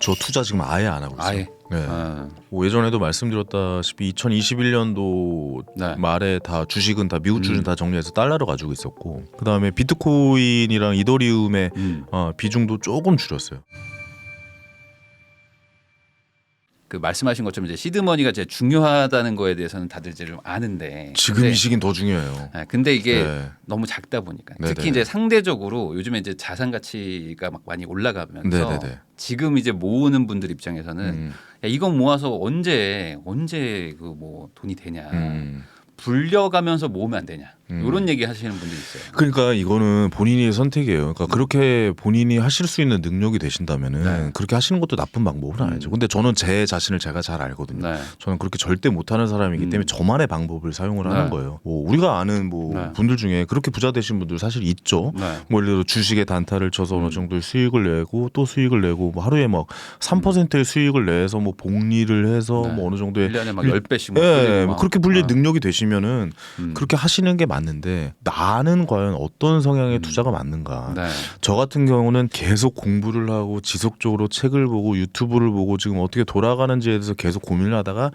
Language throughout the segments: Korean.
저 투자 지금 아예 안 하고 있어요. 아예. 네. 어. 뭐 예전에도 말씀드렸다시피 2021년도 네. 말에 다 주식은 다 미국 주식은 음. 다 정리해서 달러로 가지고 있었고 그 다음에 비트코인이랑 이더리움의 음. 어, 비중도 조금 줄였어요. 그 말씀하신 것처럼 이제 시드머니가 제일 중요하다는 거에 대해서는 다들 이제 좀 아는데 지금 근데, 이 시긴 더 중요해요. 아, 근데 이게 네. 너무 작다 보니까 네네. 특히 이제 상대적으로 요즘에 이제 자산 가치가 막 많이 올라가면서 네네네. 지금 이제 모으는 분들 입장에서는 음, 야, 이건 모아서 언제 언제 그 뭐 돈이 되냐 음. 불려가면서 모으면 안 되냐 음. 이런 얘기 하시는 분들이 있어요. 그러니까 이거는 본인의 선택이에요. 그러니까 그렇게 본인이 하실 수 있는 능력이 되신다면은 네. 그렇게 하시는 것도 나쁜 방법은 아니죠. 음. 근데 저는 제 자신을 제가 잘 알거든요. 네. 저는 그렇게 절대 못하는 사람이기 음. 때문에 저만의 방법을 사용을 네. 하는 거예요. 뭐 우리가 아는 뭐 네. 분들 중에 그렇게 부자 되신 분들 사실 있죠. 네. 뭐 예를 들어 주식에 단타를 쳐서 음. 어느 정도의 수익을 내고 또 수익을 내고 뭐 하루에 막 3%의 수익을 내서 뭐 복리를 해서 네. 뭐 어느 정도의 1년에 막 일- 10배씩 예, 뭐 그렇게 아. 능력이 되시면은 음. 그렇게 하시는 게 맞는 데 나는 과연 어떤 성향의 음. 투자가 맞는가? 네. 저 같은 경우는 계속 공부를 하고 지속적으로 책을 보고 유튜브를 보고 지금 어떻게 돌아가는지에 대해서 계속 고민을 하다가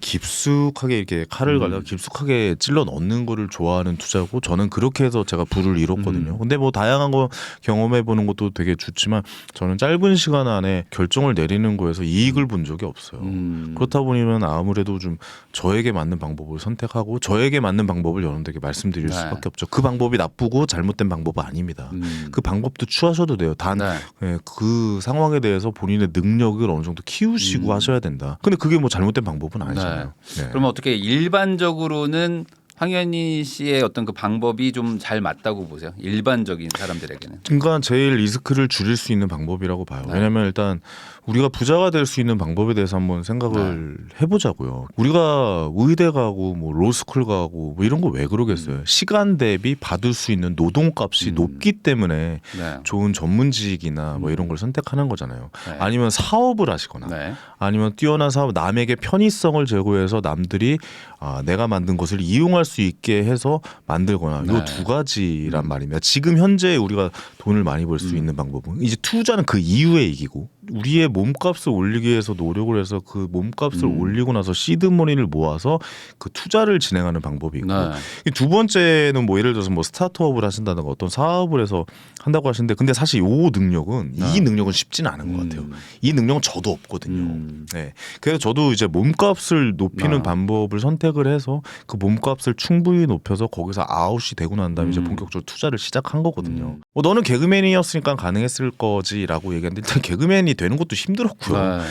깊숙하게 이렇게 칼을 음. 갈다가 깊숙하게 찔러 넣는 거를 좋아하는 투자고 저는 그렇게 해서 제가 부를 이뤘거든요. 음. 근데 뭐 다양한 거 경험해 보는 것도 되게 좋지만 저는 짧은 시간 안에 결정을 내리는 거에서 이익을 본 적이 없어요. 음. 그렇다 보면 아무래도 좀 저에게 맞는 방법을 선택하고 저에게 맞는 방법을 여러분들에게 말씀 드릴 네. 수밖에 없죠. 그 방법이 나쁘고 잘못된 방법은 아닙니다. 음. 그 방법도 취하셔도 돼요. 단 네. 예, 그 상황에 대해서 본인의 능력을 어느 정도 키우시고 음. 하셔야 된다. 근데 그게 뭐 잘못된 방법은 아니잖아요. 네. 그러면 어떻게 일반적으로는 황현희 씨의 어떤 그 방법이 좀 잘 맞다고 보세요? 일반적인 사람들에게는. 그러니까 제일 리스크를 줄일 수 있는 방법이라고 봐요. 네. 왜냐하면 일단 우리가 부자가 될 수 있는 방법에 대해서 한번 생각을 해보자고요. 우리가 의대 가고 뭐 로스쿨 가고 뭐 이런 거 왜 그러겠어요? 시간 대비 받을 수 있는 노동값이 음. 높기 때문에 네. 좋은 전문직이나 뭐 음. 이런 걸 선택하는 거잖아요. 네. 아니면 사업을 하시거나 네. 아니면 뛰어난 사업 남에게 편의성을 제고해서 남들이 아, 내가 만든 것을 이용할 수 있게 해서 만들거나 네. 요두 가지란 음. 말입니다. 지금 현재 우리가 돈을 많이 벌수 음. 있는 방법은 이제 투자는 그 이후의 얘기고 우리의 몸값을 올리기 위해서 노력을 해서 그 몸값을 음. 올리고 나서 시드머니를 모아서 그 투자를 진행하는 방법이 있고 네. 이두 번째는 뭐 예를 들어서 뭐 스타트업을 하신다든가 어떤 사업을 해서 한다고 하시는데 근데 사실 요 능력은 네. 이 능력은 쉽지는 않은 것 같아요. 음. 이 능력은 저도 없거든요. 음. 네. 그래서 저도 이제 몸값을 높이는 아. 방법을 선택을 해서 그 몸값을 충분히 높여서 거기서 아웃이 되고 난 다음에 이제 음. 본격적으로 투자를 시작한 거거든요. 음. 뭐 너는 개그맨이었으니까 가능했을 거지라고 얘기했는데 일단 개그맨이 되는 것도 힘들었고요. 네.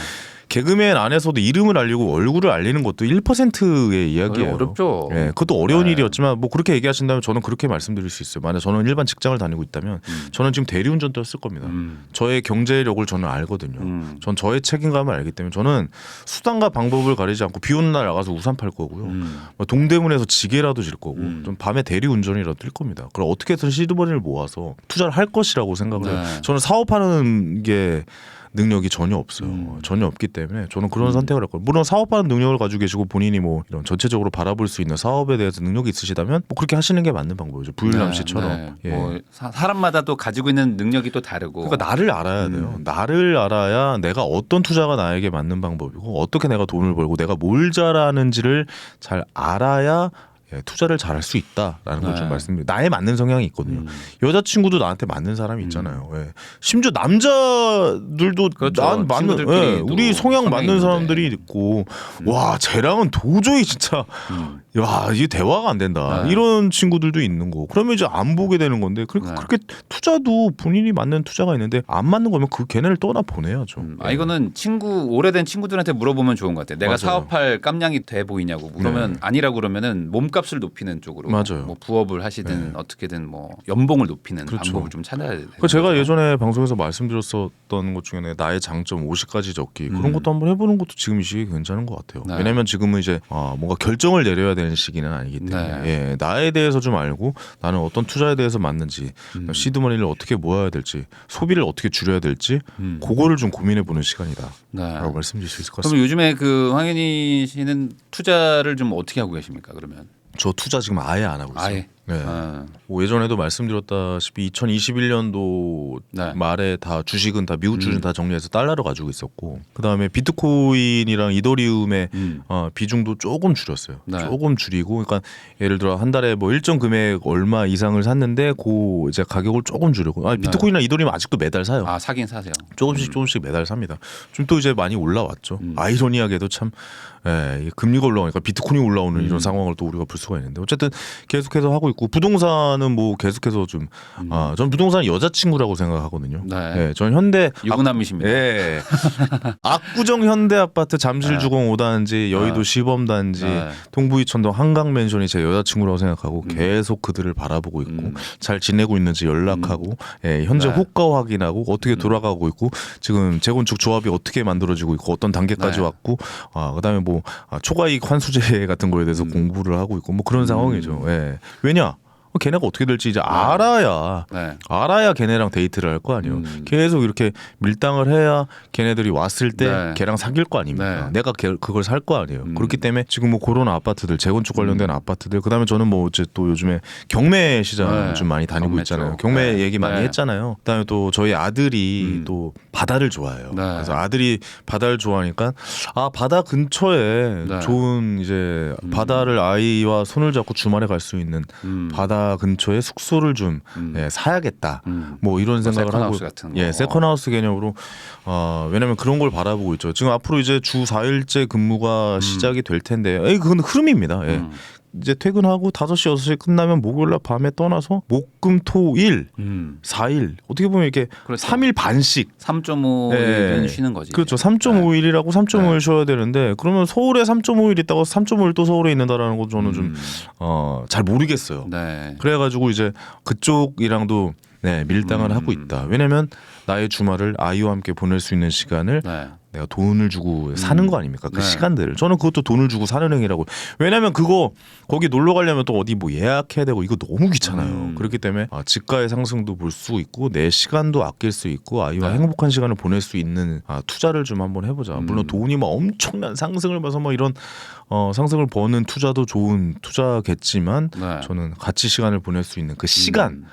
개그맨 안에서도 이름을 알리고 얼굴을 알리는 것도 1%의 이야기예요. 어렵죠. 예, 그것도 어려운 네. 일이었지만 뭐 그렇게 얘기하신다면 저는 그렇게 말씀드릴 수 있어요. 만약 저는 일반 직장을 다니고 있다면 음. 저는 지금 대리운전도 했을 겁니다. 음. 저의 경제력을 저는 알거든요. 음. 전 저의 책임감을 알기 때문에 저는 수단과 방법을 가리지 않고 비 오는 날 나가서 우산 팔 거고요. 음. 뭐 동대문에서 지게라도 질 거고 음. 좀 밤에 대리 운전이라도 뛸 겁니다. 그럼 어떻게든 시드머니를 모아서 투자를 할 것이라고 생각을 해요. 네. 저는 사업하는 게 능력이 전혀 없어요. 음. 전혀 없기 때문에 저는 그런 음. 선택을 할 거예요. 물론 사업하는 능력을 가지고 계시고 본인이 뭐 이런 전체적으로 바라볼 수 있는 사업에 대해서 능력이 있으시다면 뭐 그렇게 하시는 게 맞는 방법이죠. 부일남 네, 씨처럼. 네. 예. 뭐 사, 사람마다 또 가지고 있는 능력이 또 다르고. 그러니까 나를 알아야 돼요. 음. 나를 알아야 내가 어떤 투자가 나에게 맞는 방법이고 어떻게 내가 돈을 벌고 내가 뭘 잘하는지를 잘 알아야 예, 투자를 잘할 수 있다라는 걸좀 네. 말씀드려요. 나에 맞는 성향이 있거든요. 음. 여자친구도 나한테 맞는 사람이 있잖아요. 예. 심지어 남자들도 그렇죠. 난 맞는 친구들끼리도 예, 우리 성향 맞는. 사람들이 있고 와 쟤랑은 도저히 진짜 음. 야 이게 대화가 안 된다 네. 이런 친구들도 있는 거 그러면 이제 안 보게 되는 건데 그렇게, 네. 그렇게 투자도 본인이 맞는 투자가 있는데 안 맞는 거면 그 걔네를 떠나 보내야죠. 음, 예. 아 이거는 친구 오래된 친구들한테 물어보면 좋은 것 같아요. 내가 맞아요. 사업할 깜냥이 돼 보이냐고 그러면 네. 아니라고 그러면은 몸값 을 높이는 쪽으로 맞아요. 뭐 부업을 하시든 네. 어떻게든 뭐 연봉을 높이는 그렇죠. 방법을 좀 찾아야 돼요. 그 제가 예전에 방송에서 말씀드렸었던 것 중에 나의 장점 50가지 적기 그런 음. 것도 한번 해보는 것도 지금 이 시기 괜찮은 것 같아요. 네. 왜냐하면 지금은 이제 아, 뭔가 결정을 내려야 되는 시기는 아니기 때문에 네. 예, 나에 대해서 좀 알고 나는 어떤 투자에 대해서 맞는지 음. 시드머니를 어떻게 모아야 될지 소비를 어떻게 줄여야 될지 음. 그거를 좀 고민해 보는 시간이다라고 네. 말씀드릴 수 있을 것 그럼 같습니다. 요즘에 그 황현희 씨는 투자를 좀 어떻게 하고 계십니까? 그러면 저 투자 지금 아예 안 하고 있어요. 아예 네. 어, 뭐 예전에도 말씀드렸다시피 2021년도 네. 말에 다 주식은 다 미국 주식은 음. 다 정리해서 달러로 가지고 있었고 그다음에 비트코인이랑 이더리움의 음. 어, 비중도 조금 줄였어요. 네. 조금 줄이고 그러니까 예를 들어 한 달에 뭐 일정 금액 얼마 이상을 샀는데 그 이제 가격을 조금 줄이고 아 비트코인이나 이더리움 아직도 매달 사요. 아 사긴 사세요. 조금씩 조금씩 매달 삽니다. 좀 또 이제 많이 올라왔죠. 음. 아이러니하게도 참 예, 금리가 올라오니까 비트코인이 올라오는 음. 이런 상황을 또 우리가 볼 수가 있는데 어쨌든 계속해서 하고 있고 부동산은 뭐 계속해서 좀 아, 전 부동산 여자친구라고 생각하거든요. 음. 네. 예, 전 현대 유부남이십니다. 예. 압구정 현대 아파트 잠실주공 5단지 여의도 네. 시범단지 네. 동부이천동 한강 맨션이 제 여자친구라고 생각하고 음. 계속 그들을 바라보고 있고 음. 잘 지내고 있는지 연락하고 예, 현재 네. 호가 확인하고 어떻게 돌아가고 있고 지금 재건축 조합이 어떻게 만들어지고 있고 어떤 단계까지 네. 왔고 아 그다음에 뭐 아, 초과이익 환수제 같은 거에 대해서 음. 공부를 하고 있고 뭐 그런 상황이죠. 예. 왜냐? 걔네가 어떻게 될지 이제 알아야 네. 알아야 걔네랑 데이트를 할 거 아니에요. 음. 계속 이렇게 밀당을 해야 걔네들이 왔을 때 네. 걔랑 사귈 거 아닙니까? 네. 내가 걔, 그걸 살 거 아니에요. 음. 그렇기 때문에 지금 뭐 그런 아파트들 재건축 관련된 아파트들 그다음에 저는 뭐 이제 또 요즘에 경매 시장 네. 좀 많이 다니고 경매 있잖아요. 쪽. 경매 네. 얘기 많이 네. 했잖아요. 그다음에 또 저희 아들이 음. 또 바다를 좋아해요. 네. 그래서 아들이 바다를 좋아하니까 아 바다 근처에 네. 좋은 이제 음. 바다를 아이와 손을 잡고 주말에 갈 수 있는 음. 바다 근처에 숙소를 좀 음. 예, 사야겠다. 음. 뭐 이런 뭐 생각을 하고 세컨하우스 같은 거. 예 세컨하우스 개념으로 어 왜냐면 그런 걸 바라보고 있죠 지금 앞으로 이제 주 4일째 근무가 시작이 될 텐데 에이 그건 흐름입니다 예. 음. 이제 퇴근하고 5시 6시 끝나면 목요일 날 밤에 떠나서 목금토일 음. 4일 어떻게 보면 이렇게 그렇죠. 3일 반씩 3.5일은 네. 쉬는 거지. 그렇죠 3.5일이라고 3.5일 네. 쉬어야 되는데 그러면 서울에 3.5일 있다가 3.5일 또 서울에 있는다라는 거 저는 음. 좀잘 모르겠어요 네. 그래 가지고 이제 그쪽이랑도 네, 밀당을 음. 하고 있다. 왜냐면 나의 주말을 아이와 함께 보낼 수 있는 시간을 네. 내가 돈을 주고 사는 거 아닙니까? 그 네. 시간들을. 저는 그것도 돈을 주고 사는 행위라고. 왜냐면 그거 거기 놀러 가려면 또 어디 뭐 예약해야 되고 이거 너무 귀찮아요. 음. 그렇기 때문에 아, 집가의 상승도 볼 수 있고 내 시간도 아낄 수 있고 아이와 네. 행복한 시간을 보낼 수 있는 아, 투자를 좀 한번 해보자. 음. 물론 돈이 막 엄청난 상승을 봐서 뭐 이런 어, 상승을 버는 투자도 좋은 투자겠지만 네. 저는 같이 시간을 보낼 수 있는 그 시간 음.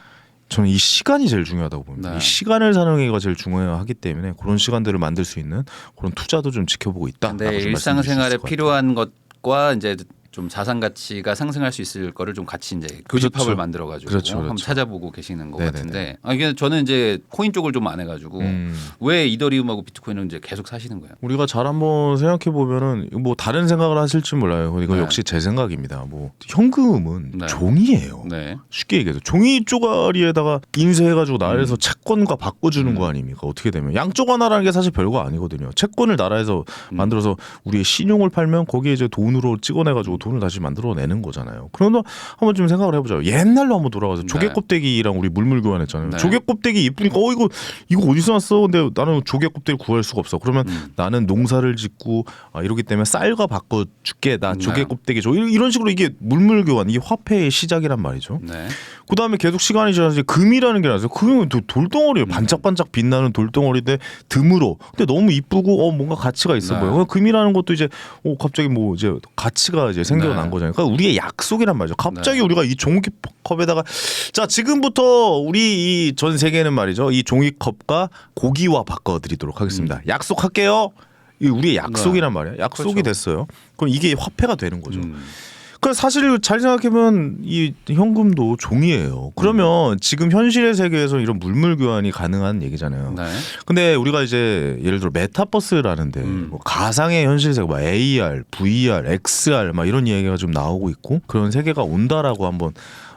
저는 이 시간이 제일 중요하다고 봅니다. 네. 이 시간을 사는 게가 제일 중요하기 때문에 그런 시간들을 만들 수 있는 그런 투자도 좀 지켜보고 있다. 근데 일상생활에 필요한 것 과 이제 좀 자산 가치가 상승할 수 있을 거를 좀 같이 이제 교집합을 그렇죠. 만들어 가지고 그렇죠, 한번 그렇죠. 찾아보고 계시는 것 네네네. 같은데 아 이게 저는 이제 코인 쪽을 좀 안 해가지고 음. 왜 이더리움하고 비트코인을 이제 계속 사시는 거예요? 우리가 잘 한번 생각해 보면은 뭐 다른 생각을 하실지 몰라요. 이거 네. 역시 제 생각입니다. 뭐 현금은 네. 종이에요. 네. 쉽게 얘기해서 종이 쪼가리에다가 인쇄해가지고 나라에서 채권과 바꿔주는 음. 거 아닙니까? 어떻게 되면 양쪽 하나라는 게 사실 별거 아니거든요. 채권을 나라에서 음. 만들어서 우리의 신용을 팔면 거기에 이제 돈으로 찍어내가지고 돈을 다시 만들어내는 거잖아요. 그러면 한번 좀 생각을 해보자. 옛날로 한번 돌아가서 조개 네. 껍데기랑 우리 물물 교환했잖아요. 네. 조개 껍데기 이쁘니까 어 이거 이거 어디서 났어? 근데 나는 조개 껍데기 구할 수가 없어. 그러면 음. 나는 농사를 짓고 아, 이러기 때문에 쌀과 바꿔 줄게. 나 조개 네. 껍데기 줘. 이런- 식으로 이게 물물 교환, 이게 화폐의 시작이란 말이죠. 네. 그 다음에 계속 시간이 지나서 이제 금이라는 게 나왔어요. 금은 도- 돌덩어리예요. 음. 반짝반짝 빛나는 돌덩어리인데 드물어. 근데 너무 이쁘고 어 뭔가 가치가 있어 네. 보여. 금이라는 것도 이제 어 갑자기 뭐 이제 가치가 이제 생겨난 네. 거잖아요. 그러니까 우리의 약속이란 말이죠. 갑자기 네. 우리가 이 종이컵에다가 자 지금부터 우리 이 전 세계는 말이죠. 이 종이컵과 고기와 바꿔드리도록 하겠습니다. 약속할게요. 이 우리의 약속이란 말이에요. 약속이 음. 그렇죠. 됐어요. 그럼 이게 화폐가 되는 거죠. 음. 그 사실 잘 생각해보면 이 현금도 종이에요. 그러면 지금 현실의 세계에서 이런 물물 교환이 가능한 얘기잖아요. 네. 근데 우리가 이제 예를 들어 메타버스라는데 음. 뭐 가상의 현실 세계, 뭐 AR, VR, XR 막 이런 얘기가 좀 나오고 있고 그런 세계가 온다라고 한번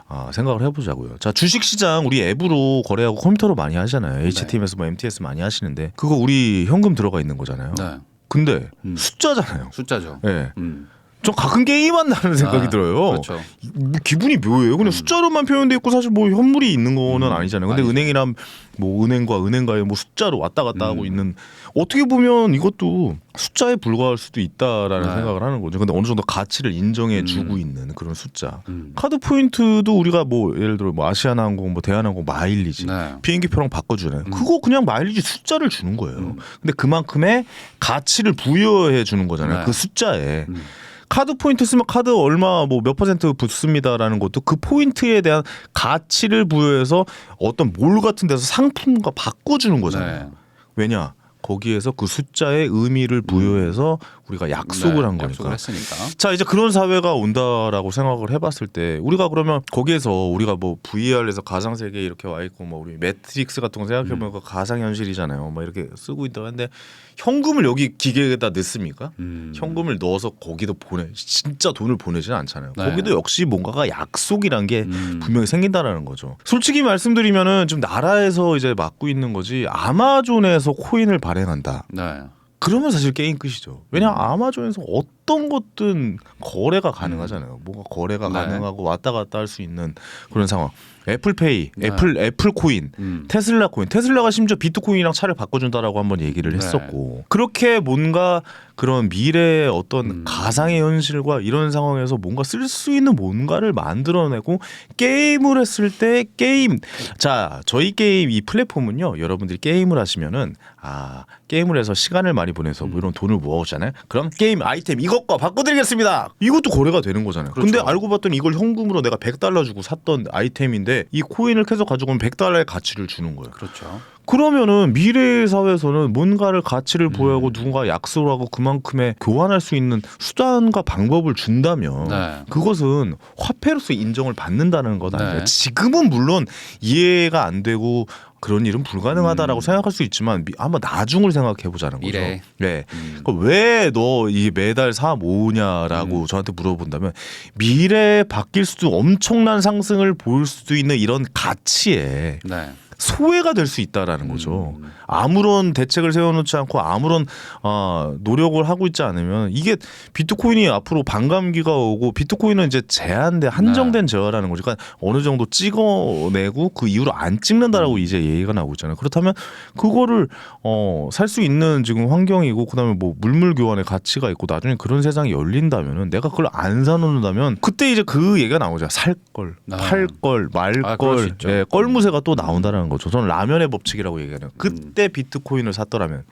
아, 생각을 해보자고요. 자 주식 시장 우리 앱으로 거래하고 컴퓨터로 많이 하잖아요. 네. HTMS, 뭐 MTS 많이 하시는데 그거 우리 현금 들어가 있는 거잖아요. 네. 근데 음. 숫자잖아요. 숫자죠. 예. 네. 음. 좀 가끔 게임한다는 생각이 아, 들어요. 그렇죠. 뭐 기분이 묘해요. 그냥 숫자로만 표현돼 있고 사실 뭐 현물이 있는 거는 음, 아니잖아요. 근데 아니죠. 은행이란 뭐 은행과 은행과의 뭐 숫자로 왔다 갔다 하고 음. 있는 어떻게 보면 이것도 숫자에 불과할 수도 있다라는 네. 생각을 하는 거죠. 근데 어느 정도 가치를 인정해 음. 주고 있는 그런 숫자. 음. 카드 포인트도 우리가 뭐 예를 들어 뭐 아시아나항공, 뭐 대한항공 마일리지 네. 비행기표랑 바꿔주잖아요. 음. 그거 그냥 마일리지 숫자를 주는 거예요. 음. 근데 그만큼의 가치를 부여해 주는 거잖아요. 네. 그 숫자에. 음. 카드 포인트 쓰면 카드 얼마 뭐 몇 퍼센트 붙습니다라는 것도 그 포인트에 대한 가치를 부여해서 어떤 몰 같은 데서 상품과 바꿔주는 거잖아요. 네. 왜냐? 거기에서 그 숫자에 의미를 부여해서 우리가 약속을 네, 한 거니까. 약속을 했으니까. 자 이제 그런 사회가 온다라고 생각을 해봤을 때 우리가 그러면 거기에서 우리가 뭐 VR에서 가상 세계 이렇게 와 있고 뭐 우리 매트릭스 같은 거 생각해보면 그 가상 현실이잖아요. 뭐 이렇게 쓰고 있다 근데 현금을 여기 기계에다 넣습니까? 음. 현금을 넣어서 거기도 보내 진짜 돈을 보내지는 않잖아요. 네. 거기도 역시 뭔가가 약속이란 게 음. 분명히 생긴다라는 거죠. 솔직히 말씀드리면은 지금 나라에서 이제 맡고 있는 거지 아마존에서 코인을 발행한다. 네. 그러면 사실 게임 끝이죠. 왜냐 면 아마존에서 어떤 것든 거래가 가능하잖아요. 뭔가 거래가 네. 가능하고 왔다 갔다 할 수 있는 그런 상황. 애플페이, 네. 애플 애플 코인, 음. 테슬라 코인, 테슬라가 심지어 비트코인이랑 차를 바꿔준다라고 한번 얘기를 네. 했었고 그렇게 뭔가 그런 미래의 어떤 음. 가상의 현실과 이런 상황에서 뭔가 쓸 수 있는 뭔가를 만들어내고 게임을 했을 때 게임 자 저희 게임 이 플랫폼은요 여러분들이 게임을 하시면은 아 게임을 해서 시간을 많이 보내서 음. 뭐 이런 돈을 모아오잖아요 그럼 게임 아이템 이것과 바꿔드리겠습니다 이것도 거래가 되는 거잖아요 근데 그렇죠. 알고 봤더니 이걸 현금으로 내가 100달러 주고 샀던 아이템인데 이 코인을 계속 가지고 오면 100달러의 가치를 주는 거예요 그렇죠. 그러면은 미래 사회에서는 뭔가를 음. 가치를 보여하고 누군가 약속을 하고 그만큼의 교환할 수 있는 수단과 방법을 준다면 네. 그것은 화폐로서 인정을 받는다는 것 아니에요. 네. 지금은 물론 이해가 안 되고 그런 일은 불가능하다라고 음. 생각할 수 있지만 미- 한번 나중을 생각해 보자는 거죠. 미래. 네. 음. 왜너 이 매달 사 모으냐라고 음. 저한테 물어본다면 미래에 바뀔 수도 엄청난 상승을 볼 수도 있는 이런 가치에 네. 소외가 될 수 있다라는 거죠. 음. 아무런 대책을 세워놓지 않고 아무런 어, 노력을 하고 있지 않으면 이게 비트코인이 앞으로 반감기가 오고 비트코인은 이제 제한돼 한정된 제어라는 거죠. 그러니까 어느 정도 찍어내고 그 이후로 안 찍는다라고 이제 얘기가 나오고 있잖아요. 그렇다면 그거를 어, 살 수 있는 지금 환경이고 그다음에 뭐 물물 교환의 가치가 있고 나중에 그런 세상이 열린다면은 내가 그걸 안 사놓는다면 그때 이제 그 얘기가 나오죠. 살 걸, 아. 팔 걸, 말 아, 걸. 예, 껄무새가 또 나온다라는 거죠. 저는 라면의 법칙이라고 얘기하는. 그때 비트코인을 샀더라면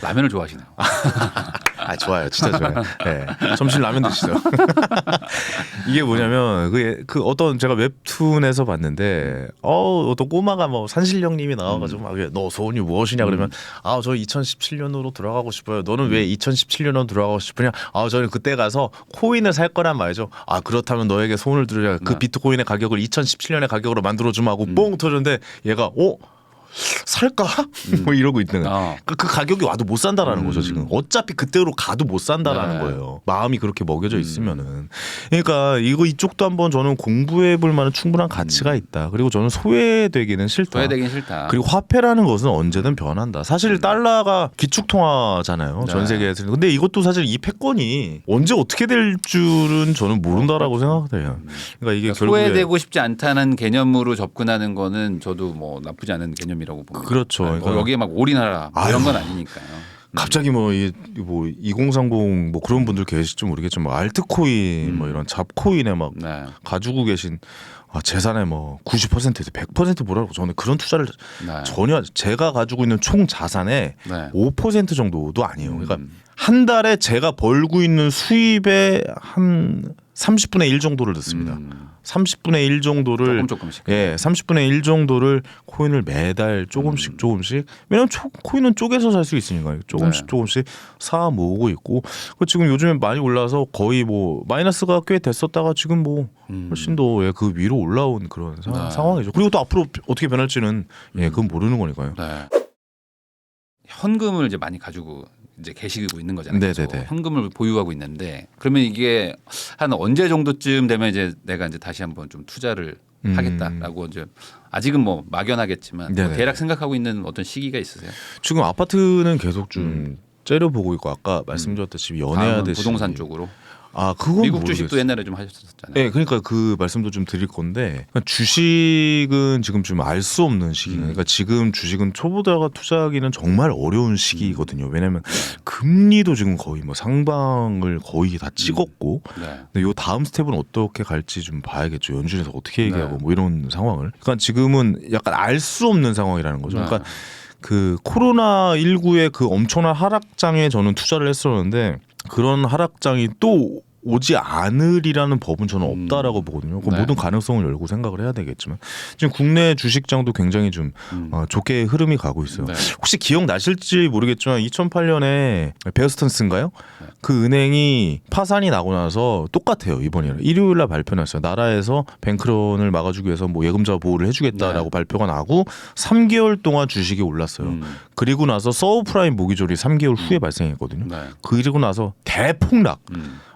라면을 좋아하시네요. 아 좋아요, 진짜 좋아요. 네. 점심 라면 드시죠. 이게 뭐냐면 그, 그 어떤 제가 웹툰에서 봤는데 어 어떤 꼬마가 뭐 산신령님이 나와가지고 막 너 소원이 무엇이냐 그러면 아 저 2017년으로 돌아가고 싶어요. 너는 왜 2017년으로 돌아가고 싶으냐? 아 저는 그때 가서 코인을 살 거란 말이죠. 아 그렇다면 너에게 소원을 들으려 그 네. 비트코인의 가격을 2017년의 가격으로 만들어 주마 하고 뽕 터졌는데 얘가 어 살까? 뭐 이러고 있는. 어. 그, 그 가격이 와도 못 산다라는 음. 거죠 지금 어차피 그때로 가도 못 산다라는 네. 거예요 마음이 그렇게 먹여져 음. 있으면은 그러니까 이거 이쪽도 한번 저는 공부해 볼 만한 충분한 가치가 있다 그리고 저는 소외되기는 싫다 소외되긴 싫다. 그리고 화폐라는 것은 언제든 변한다 사실 달러가 기축통화잖아요 음. 네. 전 세계에서 근데 이것도 사실 이 패권이 언제 어떻게 될 줄은 저는 모른다라고 생각해요 그러니까 이게 그러니까 결국에 소외되고 싶지 않다는 개념으로 접근하는 거는 저도 뭐 나쁘지 않은 개념이 라고 봅니다. 그렇죠. 뭐 그러니까- 여기에 막 올인하라 뭐 이런 건 아니니까요. 갑자기 뭐이뭐 2030 뭐 그런 분들 계실지 모르겠지만 뭐 알트코인 뭐 이런 잡코인에 막 네. 가지고 계신 아, 재산의 뭐 90%에서 100% 뭐라고 저는 그런 투자를 네. 전혀 제가 가지고 있는 총 자산의 네. 5% 정도도 아니에요. 그러니까 음. 한 달에 제가 벌고 있는 수입의 한 30분의 1 정도를 넣습니다. 음. 30분의 1 정도를 조금 조금씩. 예, 30분의 1 정도를 코인을 매달 조금씩 음. 조금씩 왜냐면 초, 코인은 쪼개서 살 수 있으니까요. 조금씩 네. 조금씩 사 모으고 있고 그 지금 요즘에 많이 올라서 거의 뭐 마이너스가 꽤 됐었다가 지금 뭐 음. 훨씬 더 그 위로 올라온 그런 사- 네. 상황이죠. 그리고 또 앞으로 어떻게 변할지는 예, 그건 모르는 거니까요. 네. 현금을 이제 많이 가지고 이제 계시고 있는 거잖아요. 네네네. 계속. 현금을 보유하고 있는데 그러면 이게 한 언제 정도쯤 되면 이제 내가 이제 다시 한번 좀 투자를 음. 하겠다라고 이제 아직은 뭐 막연하겠지만 뭐 네네. 대략 생각하고 있는 어떤 시기가 있으세요? 지금 아파트는 계속 좀 음. 째려보고 있고 아까 말씀드렸듯이 다음은 연애하듯이 부동산 쪽으로 아 그건 미국 주식도 모르겠어요. 옛날에 좀 하셨었잖아요. 네, 그러니까 그 말씀도 좀 드릴 건데 그러니까 주식은 지금 좀 알 수 없는 시기. 음. 그러니까 지금 주식은 초보자가 투자하기는 정말 어려운 시기거든요. 왜냐하면 금리도 지금 거의 뭐 상방을 거의 다 찍었고, 네. 근데 요 다음 스텝은 어떻게 갈지 좀 봐야겠죠. 연준에서 어떻게 얘기하고 네. 뭐 이런 상황을. 그러니까 지금은 약간 알 수 없는 상황이라는 거죠. 네. 그러니까 그 코로나 19의 그 엄청난 하락장에 저는 투자를 했었는데 그런 하락장이 또 오지 않으리라는 법은 저는 음. 없다라고 보거든요. 그 네. 모든 가능성을 열고 생각을 해야 되겠지만 지금 국내 주식장도 굉장히 좀 음. 어, 좋게 흐름이 가고 있어요. 네. 혹시 기억 나실지 모르겠지만 2008년에 베어스턴스인가요? 네. 그 은행이 파산이 나고 나서 똑같아요 이번에 일요일 날 발표났어요. 나라에서 뱅크런을 막아주기 위해서 뭐 예금자 보호를 해주겠다라고 네. 발표가 나고 3개월 동안 주식이 올랐어요. 음. 그리고 나서 서브프라임 모기졸이 3개월 후에 발생했거든요. 네. 그리고 나서 대폭락.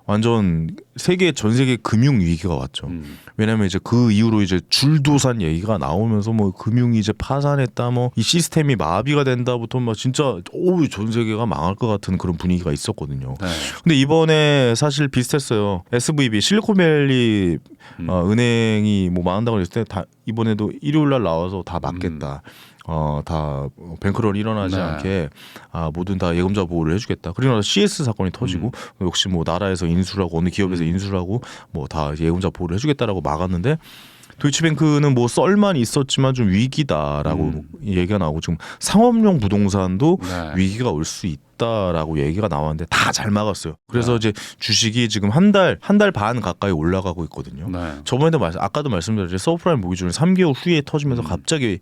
음. 완전 세계 전 세계 금융 위기가 왔죠. 음. 왜냐면 이제 그 이후로 이제 줄도산 얘기가 나오면서 뭐 금융이 이제 파산했다 뭐 이 시스템이 마비가 된다부터 막 진짜 오전 세계가 망할 것 같은 그런 분위기가 있었거든요. 네. 근데 이번에 사실 비슷했어요. SVB 실리콘밸리 음. 어, 은행이 뭐 망한다고 했을 때 다 이번에도 일요일 날 나와서 다 막겠다. 어, 다 뱅크런 일어나지 네. 않게 아, 모든 다 예금자 보호를 해주겠다. 그리고 나서 CS 사건이 터지고 역시 뭐 나라에서 인수라고 어느 기업에서 음. 인수라고 뭐 다 예금자 보호를 해주겠다라고 막았는데 도이치뱅크는 뭐 썰만 있었지만 좀 위기다라고 음. 얘기가 나오고 지금 상업용 부동산도 네. 위기가 올 수 있다라고 얘기가 나왔는데 다 잘 막았어요. 그래서 네. 이제 주식이 지금 한 달 한 달 반 가까이 올라가고 있거든요. 네. 저번에도 말 아까도 말씀드렸죠. 서프라임 모기존이 3개월 후에 터지면서 음. 갑자기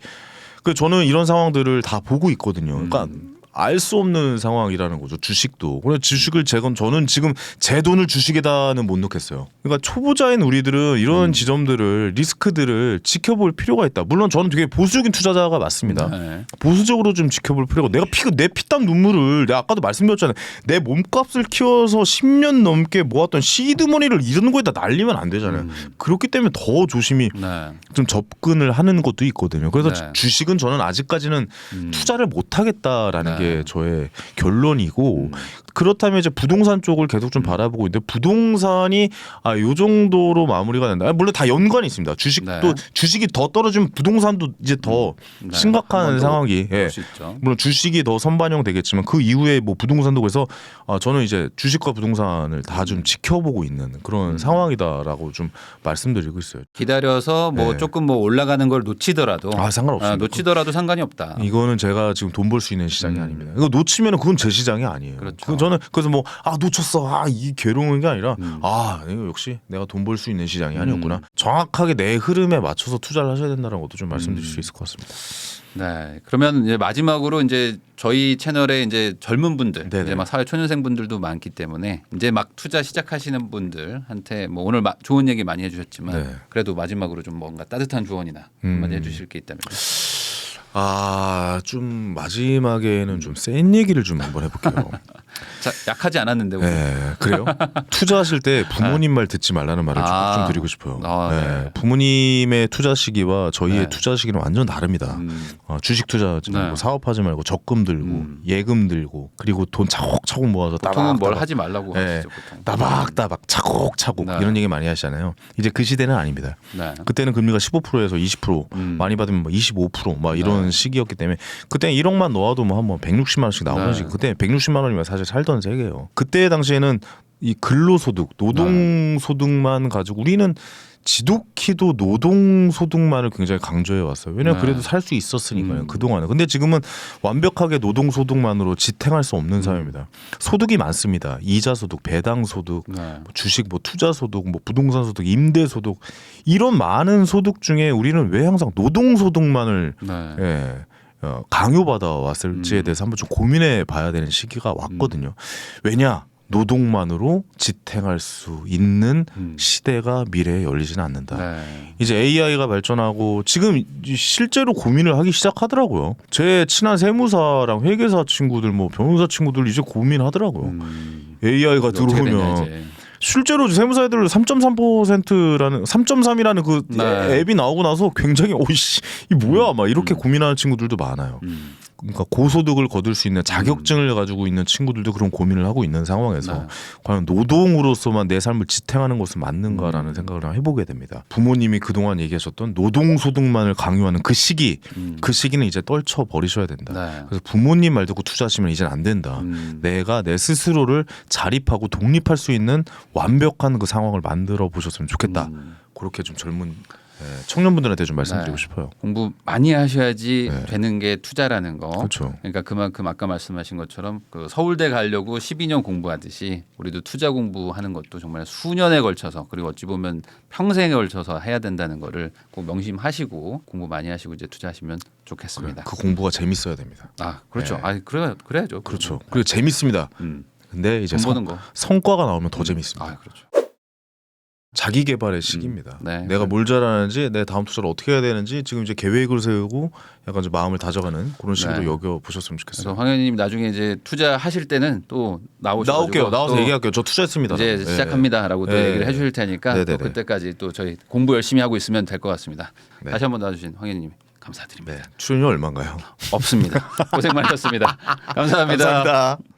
그 저는 이런 상황들을 다 보고 있거든요. 그러니까 음. 알 수 없는 상황이라는 거죠. 주식도. 그래 주식을 제건 저는 지금 제 돈을 주식에다는 못 넣겠어요. 그러니까 초보자인 우리들은 이런 음. 지점들을 리스크들을 지켜볼 필요가 있다. 물론 저는 되게 보수적인 투자자가 맞습니다. 네. 보수적으로 좀 지켜볼 필요가 내가 피, 내 피땀 눈물을 내가 아까도 말씀드렸잖아요 내 몸값을 키워서 10년 넘게 모았던 시드머니를 이런 거에다 날리면 안 되잖아요 음. 그렇기 때문에 더 조심히 네. 좀 접근을 하는 것도 있거든요 그래서 네. 주식은 저는 아직까지는 음. 투자를 못 하겠다라는 네. 게 저의 결론이고 음. 그렇다면 이제 부동산 쪽을 계속 좀 바라보고 있는데 부동산이 아 요 정도로 마무리가 된다. 아, 물론 다 연관이 있습니다. 주식도 네. 주식이 더 떨어지면 부동산도 이제 더 네. 심각한 한번 더 상황이 예. 그럴 수 있죠. 물론 주식이 더 선반영 되겠지만 그 이후에 뭐 부동산도 그래서 아 저는 이제 주식과 부동산을 다 좀 지켜보고 있는 그런 음. 상황이다라고 좀 말씀드리고 있어요. 기다려서 뭐 네. 조금 뭐 올라가는 걸 놓치더라도 아 상관없습니다. 아, 놓치더라도 상관이 없다. 이거는 제가 지금 돈 벌 수 있는 시장이 음. 아닙니다. 이거 놓치면 그건 제 시장이 아니에요. 그렇죠. 그건 저는 그래서 뭐 아 놓쳤어 아 이 괴로운 게 아니라 음. 아 이거 역시 내가 돈 벌 수 있는 시장이 아니었구나. 음. 정확하게 내 흐름에 맞춰서 투자를 하셔야 된다는 것도 좀 말씀드릴 음. 수 있을 것 같습니다. 네. 그러면 이제 마지막으로 이제 저희 채널에 이제 젊은 분들, 네네. 이제 막 사회 초년생 분들도 많기 때문에 이제 막 투자 시작하시는 분들한테 뭐 오늘 마- 좋은 얘기 많이 해주셨지만 네. 그래도 마지막으로 좀 뭔가 따뜻한 조언이나 음. 한마디 해주실 게 있다면. 아 좀 마지막에는 좀 센 얘기를 좀 한번 해볼게요. 자, 약하지 않았는데 오늘. 네, 그래요? 투자하실 때 부모님 말 듣지 말라는 말을 좀- 아. 좀 드리고 싶어요. 아, 네, 네. 부모님의 투자 시기와 저희의 네. 투자 시기는 완전 다릅니다. 음. 어, 주식 투자하지 말고 네. 사업하지 말고 적금 들고 음. 예금 들고 그리고 돈 차곡차곡 모아서 보통은 뭘 따박따박 하지 말라고 네. 하시죠 보통. 따박따박 차곡차곡 네. 이런 얘기 많이 하시잖아요. 이제 그 시대는 아닙니다. 네. 그때는 금리가 15%에서 20% 음. 많이 받으면 뭐 25%막 이런 네. 시기였기 때문에 그때 1억만 넣어도 뭐 한번 160만 원씩 나오는 네. 시기. 그때 160만 원이면 사실 살던 세계예요. 그때 당시에는 이 근로소득, 노동소득만 가지고 우리는 지독히도 노동 소득만을 굉장히 강조해 왔어요. 왜냐면 네. 그래도 살 수 있었으니까요. 음. 그동안은. 근데 지금은 완벽하게 노동 소득만으로 지탱할 수 없는 사회입니다. 소득이 많습니다. 이자 소득, 배당 소득, 네. 뭐 주식, 뭐 투자 소득, 뭐 부동산 소득, 임대 소득 이런 많은 소득 중에 우리는 왜 항상 노동 소득만을 네. 예, 어, 강요받아 왔을지에 음. 대해서 한번 좀 고민해 봐야 되는 시기가 왔거든요. 왜냐? 노동만으로 지탱할 수 있는 음. 시대가 미래에 열리지는 않는다. 네. 이제 AI가 발전하고 지금 이- 실제로 고민을 하기 시작하더라고요. 제 친한 세무사랑 회계사 친구들, 뭐 변호사 친구들 이제 고민하더라고요. 음. AI가 들어오면. 실제로 세무사 애들 3.3%라는 3.3이라는 그 네. 앱이 나오고 나서 굉장히 오이씨 이 뭐야 막 이렇게 음. 고민하는 친구들도 많아요. 음. 그러니까 고소득을 거둘 수 있는 자격증을 가지고 있는 친구들도 그런 고민을 하고 있는 상황에서 네. 과연 노동으로서만 내 삶을 지탱하는 것은 맞는가라는 음. 생각을 해보게 됩니다. 부모님이 그동안 얘기하셨던 노동소득만을 강요하는 그 시기, 음. 그 시기는 이제 떨쳐 버리셔야 된다. 네. 그래서 부모님 말 듣고 투자하시면 이젠 안 된다. 음. 내가 내 스스로를 자립하고 독립할 수 있는 완벽한 그 상황을 만들어 보셨으면 좋겠다. 음. 그렇게 좀 젊은 예, 청년분들한테 좀 말씀드리고 네. 싶어요. 공부 많이 하셔야지 네. 되는 게 투자라는 거. 그렇죠. 그러니까 그만큼 아까 말씀하신 것처럼 그 서울대 가려고 12년 공부하듯이 우리도 투자 공부하는 것도 정말 수년에 걸쳐서 그리고 어찌 보면 평생에 걸쳐서 해야 된다는 거를 꼭 명심하시고 공부 많이 하시고 이제 투자하시면 좋겠습니다. 그 공부가 재밌어야 됩니다. 아 그렇죠. 네. 아 그래 그래야죠. 그렇죠. 그리고 재밌습니다. 음, 근데 이제 돈 성. 성과가 나오면 더 재밌습니다. 아 그렇죠. 자기 개발의 시기입니다. 네. 내가 뭘 잘하는지, 내 다음 투자를 어떻게 해야 되는지 지금 이제 계획을 세우고 약간 좀 마음을 다져가는 그런 식으로 네. 여겨 보셨으면 그래서 좋겠어요. 황현님 나중에 이제 투자하실 때는 또 나오셔 나올게요. 나와서 얘기할게요. 저 투자했습니다. 이제 네. 시작합니다라고 또 네. 얘기를 해주실 테니까 네네네. 또 그때까지 또 저희 공부 열심히 하고 있으면 될 것 같습니다. 네. 다시 한번 나와주신 황현님 감사드립니다. 네. 출연료 얼마인가요? 없습니다. 고생 많으셨습니다. 감사합니다. 감사합니다.